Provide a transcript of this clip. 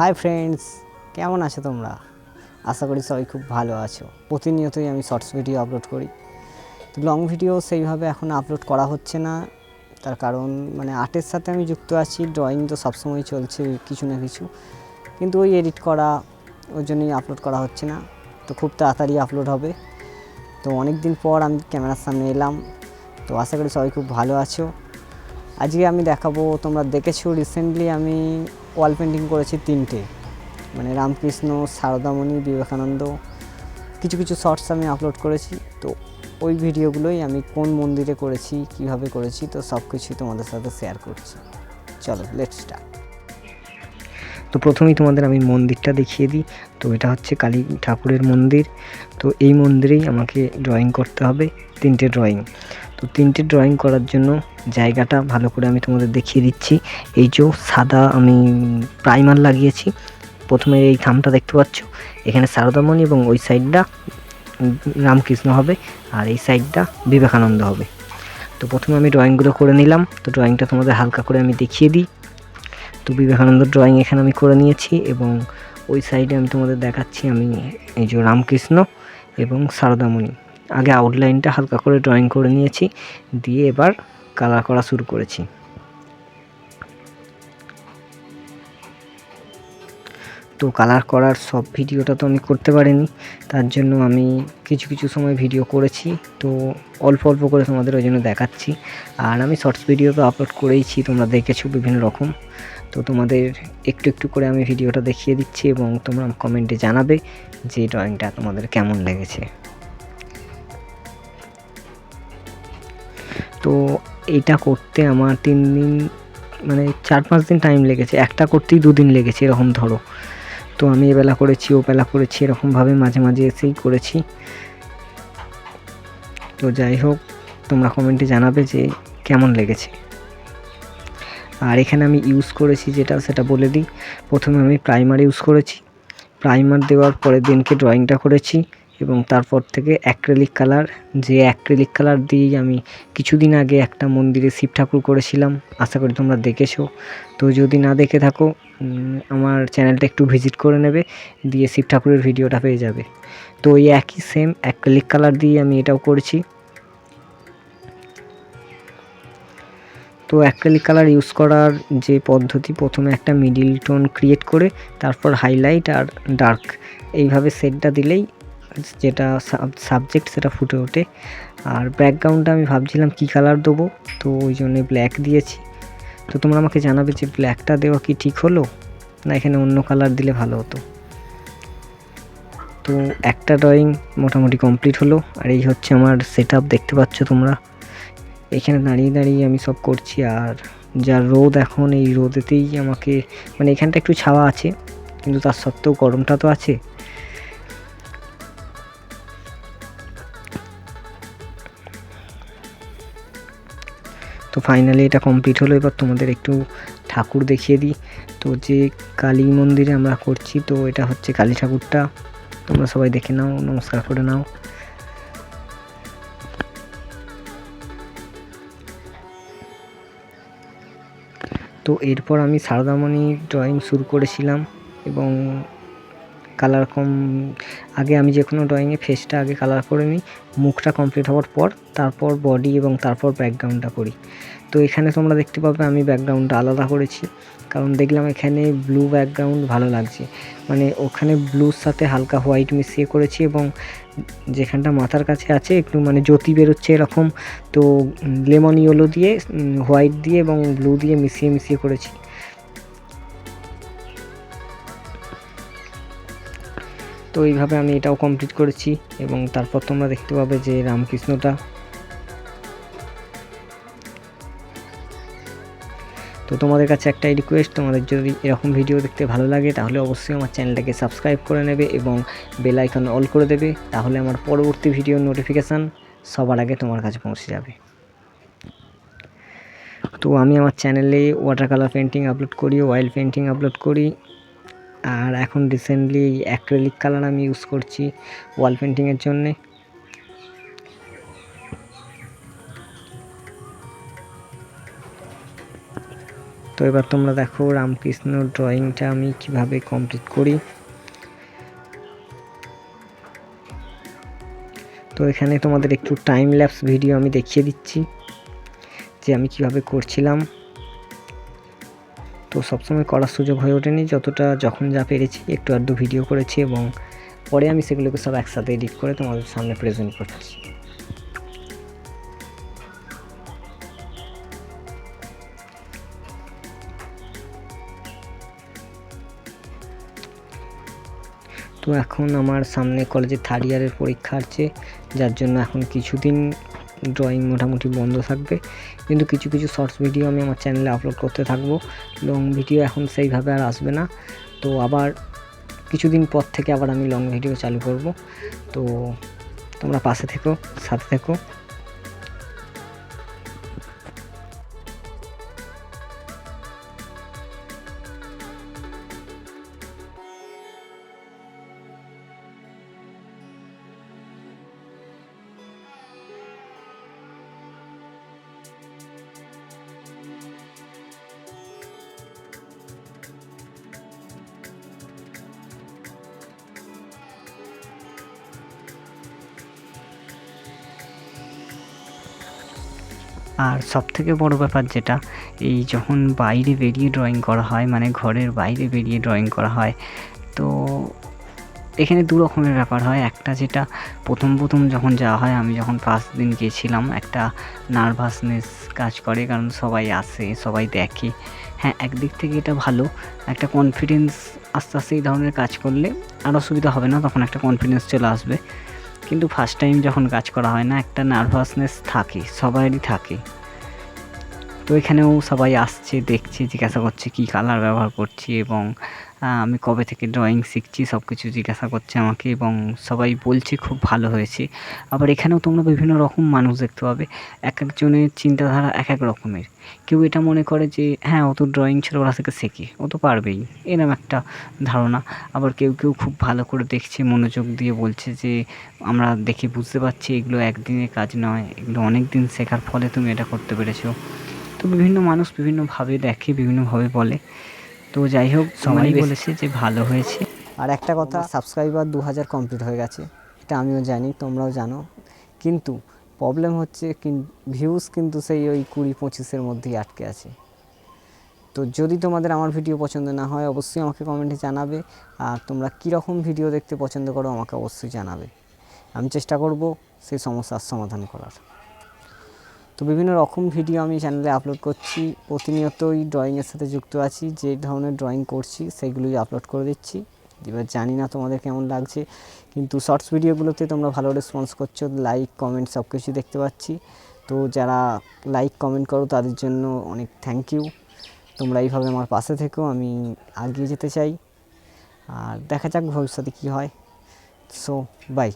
Hi friends কেমন আছো তোমরা? আশা করি সবাই খুব ভালো আছো। প্রতিনিয়তই আমি শর্টস ভিডিও আপলোড করি। তো লং ভিডিও সেইভাবে এখন আপলোড করা হচ্ছে না। তার কারণ মানে আর্টের সাথে আমি যুক্ত আছি ড্রয়িং তো সবসময় চলছে কিছু না কিছু। কিন্তু ওই এডিট করা, ওই জন্যই আপলোড করা হচ্ছে না। তো খুব তাড়াতাড়ি আপলোড হবে। তো অনেক দিন পর আমি ক্যামেরার সামনে এলাম। তো আশা করি সবাই খুব ভালো আছো। আজকে আমি দেখাবো, তোমরা দেখেছ রিসেন্টলি আমি ওয়াল পেন্টিং করেছি তিনটে। মানে রামকৃষ্ণ, সারদামণি, বিবেকানন্দ, কিছু কিছু শর্টস আমি আপলোড করেছি। তো ওই ভিডিওগুলোই আমি কোন মন্দিরে করেছি, কীভাবে করেছি, তো সব কিছুই তোমাদের সাথে শেয়ার করছি। চলো লেট স্টার্ট তো প্রথমেই তোমাদের আমি মন্দিরটা দেখিয়ে দিই। তো এটা হচ্ছে কালী ঠাকুরের মন্দির। তো এই মন্দিরেই আমাকে ড্রয়িং করতে হবে, তিনটে ড্রয়িং তো তিনটে ড্রয়িং করার জন্য জায়গাটা ভালো করে আমি তোমাদের দেখিয়ে দিচ্ছি। এই যে সাদা আমি প্রাইমার লাগিয়েছি। প্রথমে এই খামটা দেখতে পাচ্ছ? এখানে সারদামণি এবং ওই সাইডটা রামকৃষ্ণ হবে আর এই সাইডটা বিবেকানন্দ হবে। তো প্রথমে আমি ড্রয়িংগুলো করে নিলাম। তো ড্রয়িংটা তোমাদের হালকা করে আমি দেখিয়ে দিই। তো বিবেকানন্দ ড্রয়িং এখানে আমি করে নিয়েছি এবং ওই সাইডে আমি তোমাদের দেখাচ্ছি আমি এই যে রামকৃষ্ণ এবং সারদামণি আগে আউটলাইনটা হালকা করে ড্রয়িং করে নিয়েছি, দিয়ে এবার কালার করা শুরু করেছি। তো কালার করার সব ভিডিওটা তো আমি করতে পারিনি, তার জন্য আমি কিছু কিছু সময় ভিডিও করেছি। তো অল্প অল্প করে তোমাদের ওই জন্য দেখাচ্ছি। আর আমি শর্টস ভিডিও তো আপলোড করেইছি, তোমরা দেখেছ বিভিন্ন রকম। তো তোমাদের একটু একটু করে আমি ভিডিওটা দেখিয়ে দিচ্ছি এবং তোমরা কমেন্টে জানাবে যে ড্রয়িংটা তোমাদের কেমন লেগেছে। তো এটা করতে আমার তিন দিন মানে চার পাঁচ দিন টাইম লেগেছে। একটা করতেই দুদিন লেগেছে এরকম ধরো। তো আমি এবেলা করেছি ও বেলা করেছি, এরকমভাবে মাঝে মাঝে এসেই করেছি। তো যাই হোক, তোমরা কমেন্টে জানাবে যে কেমন লেগেছে। আর এখানে আমি ইউজ করেছি যেটা, সেটা বলে দিই। প্রথমে আমি প্রাইমার ইউজ করেছি। প্রাইমার দেওয়ার পরের দিনকে ড্রয়িংটা করেছি। এবং তারপর থেকে অ্যাক্রেলিক কালার যে অ্যাক্রেলিক কালার দিয়েই আমি কিছুদিন আগে একটা মন্দিরে শিব ঠাকুর করেছিলাম। আশা করি তোমরা দেখেছ। তো যদি না দেখে থাকো আমার চ্যানেলটা একটু ভিজিট করে নেবে, দিয়ে শিব ঠাকুরের ভিডিওটা পেয়ে যাবে। তো ওই একই সেম অ্যাক্রেলিক কালার দিয়ে আমি এটাও করেছি। তো অ্যাক্রেলিক কালার ইউজ করার যে পদ্ধতি, প্রথমে একটা মিডিল টোন ক্রিয়েট করে, তারপর হাইলাইট আর ডার্ক এইভাবে সেটটা দিলেই যেটা সাবজেক্ট সেটা ফুটে ওঠে। আর ব্যাকগ্রাউন্ডটা আমি ভাবছিলাম কী কালার দেবো, তো ওই জন্যে ব্ল্যাক দিয়েছি। তো তোমরা আমাকে জানাবে যে ব্ল্যাকটা দেওয়া কি ঠিক হলো, না এখানে অন্য কালার দিলে ভালো হতো? তো একটা ড্রয়িং মোটামুটি কমপ্লিট হলো, আর এই হচ্ছে আমার সেট দেখতে পাচ্ছ তোমরা। এখানে দাঁড়িয়ে দাঁড়িয়ে আমি সব করছি, আর যা রোদ এখন এই রোদেতেই আমাকে মানে এখানটা একটু ছাওয়া আছে, কিন্তু তার সত্ত্বেও গরমটা তো আছে। তো ফাইনালি এটা কমপ্লিট হলো। এবার তোমাদের একটু ঠাকুর দেখিয়ে দিই। তো যে কালী মন্দিরে আমরা করছি, তো এটা হচ্ছে কালী ঠাকুরটা। তোমরা সবাই দেখে নাও, নমস্কার করে নাও। তো এরপর আমি সারদামণি ড্রয়িং শুরু করেছিলাম এবং কালার কম, আগে আমি যে কোনো ড্রয়িংয়ে ফেসটা আগে কালার করে নিই, মুখটা কমপ্লিট হওয়ার পর তারপর বডি এবং তারপর ব্যাকগ্রাউন্ডটা করি। তো এখানে তোমরা দেখতে পাবে আমি ব্যাকগ্রাউন্ডটা আলাদা করেছি, কারণ দেখলাম এখানে ব্লু ব্যাকগ্রাউন্ড ভালো লাগছে। মানে ওখানে ব্লুর সাথে হালকা হোয়াইট মিশিয়ে করেছি এবং যেখানটা মাথার কাছে আছে একটু মানে জ্যোতি বেরোচ্ছে এরকম, তো লেমন ইয়েলো দিয়ে হোয়াইট দিয়ে এবং ব্লু দিয়ে মিশিয়ে মিশিয়ে করেছি। তো এইভাবে আমি এটাও কমপ্লিট করেছি এবং তারপর তোমরা দেখতে পাবে যে রামকৃষ্ণটা তো তোমাদের কাছে একটাই রিকোয়েস্ট তোমাদের যদি এরকম ভিডিও দেখতে ভালো লাগে, তাহলে অবশ্যই আমার চ্যানেলটাকে সাবস্ক্রাইব করে নেবে এবং বেল আইকন অল করে দেবে, তাহলে আমার পরবর্তী ভিডিওর নোটিফিকেশান সবার আগে তোমার কাছে পৌঁছে যাবে। তো আমি আমার চ্যানেলে ওয়াটার কালার পেন্টিং আপলোড করি অয়েল পেন্টিং আপলোড করি আর এখন রিসেন্টলি অ্যাক্রেলিক কালার আমি ইউজ করছি ওয়াল পেন্টিংয়ের জন্যে। তো এবার তোমরা দেখো রামকৃষ্ণ ড্রয়িংটা আমি কীভাবে কমপ্লিট করি। তো এখানে তোমাদের একটু টাইম ল্যাপস ভিডিও আমি দেখিয়ে দিচ্ছি, যে আমি কীভাবে করছিলাম। তো সবসময় করার সুযোগ হয়ে ওঠেনি। যতটা যখন যা পেরেছি, একটু আধটু ভিডিও করেছি এবং পরে আমি সেগুলোকে সব একসাথে এডিট করে তোমাদের সামনে প্রেজেন্ট করছি। তো এখন আমার সামনে কলেজে থার্ড ইয়ারের পরীক্ষা আছে, যার জন্য এখন কিছুদিন ড্রয়িং মোটামুটি বন্ধ থাকবে। কিন্তু কিছু কিছু শর্টস ভিডিও আমি আমার চ্যানেলে আপলোড করতে থাকব। লং ভিডিও এখন সেইভাবে আর আসবে না। তো আবার কিছুদিন পর থেকে আবার আমি লং ভিডিও চালু করব। তো তোমরা পাশে থেকো, সাথে থেকো। আর সব থেকে বড় ব্যাপার যেটা, এই যখন বাইরে বেরিয়ে ড্রয়িং করা হয় মানে ঘরের বাইরে বেরিয়ে ড্রয়িং করা হয়, তো এখানে দু রকমের ব্যাপার হয়। একটা যেটা প্রথম প্রথম যখন যাওয়া হয়, আমি যখন ফার্স্ট দিন গিয়েছিলাম একটা নার্ভাসনেস কাজ করে, কারণ সবাই আসে, সবাই দেখে। হ্যাঁ একদিক থেকে এটা ভালো। একটা কনফিডেন্স আস্তে আস্তে এই ধরনের কাজ করলে আর অসুবিধা হবে না, তখন একটা কনফিডেন্স চলে আসবে। কিন্তু ফার্স্ট টাইম যখন কাজ করা হয় না একটা নার্ভাসনেস থাকে সবারই থাকে। তো এখানেও সবাই আসছে, দেখছে, জিজ্ঞাসা করছে কী কালার ব্যবহার করছি এবং আমি কবে থেকে ড্রয়িং শিখছি সব কিছু জিজ্ঞাসা করছে আমাকে এবং সবাই বলছে খুব ভালো হয়েছে। আবার এখানেও তোমরা বিভিন্ন রকম মানুষ দেখতে পাবে এক একজনের চিন্তাধারা এক এক রকমের। কেউ এটা মনে করে যে হ্যাঁ ও তো ড্রয়িং ছোটোবেলা থেকে শেখে, ও তো পারবেই। এরম একটা ধারণা। আবার কেউ কেউ খুব ভালো করে দেখছে, মনোযোগ দিয়ে বলছে যে, আমরা দেখে বুঝতে পারছি, এগুলো একদিনের কাজ নয়, এগুলো অনেক দিন শেখার ফলে তুমি এটা করতে পেরেছ। তো বিভিন্ন মানুষ বিভিন্নভাবে দেখে বিভিন্নভাবে বলে। তো যাই হোক সবাই বলেছে যে ভালো হয়েছে। আর একটা কথা সাবস্ক্রাইবার দু হাজার কমপ্লিট হয়ে গেছে। এটা আমিও জানি তোমরাও জানো। কিন্তু প্রবলেম হচ্ছে ভিউজ কিন্তু সেই ওই কুড়ি পঁচিশের মধ্যেই আটকে আছে। তো যদি তোমাদের আমার ভিডিও পছন্দ না হয় অবশ্যই আমাকে কমেন্টে জানাবে। আর তোমরা কীরকম ভিডিও দেখতে পছন্দ করো আমাকে অবশ্যই জানাবে। আমি চেষ্টা করব সেই সমস্যার সমাধান করার। তো বিভিন্ন রকম ভিডিও আমি চ্যানেলে আপলোড করছি। প্রতিনিয়তই ড্রয়িংয়ের সাথে যুক্ত আছি, যে ধরনের ড্রয়িং করছি সেগুলোই আপলোড করে দিচ্ছি। এবার জানি না তোমাদের কেমন লাগছে, কিন্তু শর্টস ভিডিওগুলোতে তোমরা ভালো রেসপন্স করছ লাইক কমেন্ট সব কিছুই দেখতে পাচ্ছি। তো যারা লাইক কমেন্ট করো, তাদের জন্য অনেক থ্যাংক ইউ তোমরা এইভাবে আমার পাশে থেকেও আমি এগিয়ে যেতে চাই। আর দেখা যাক ভবিষ্যতে কী হয়। So by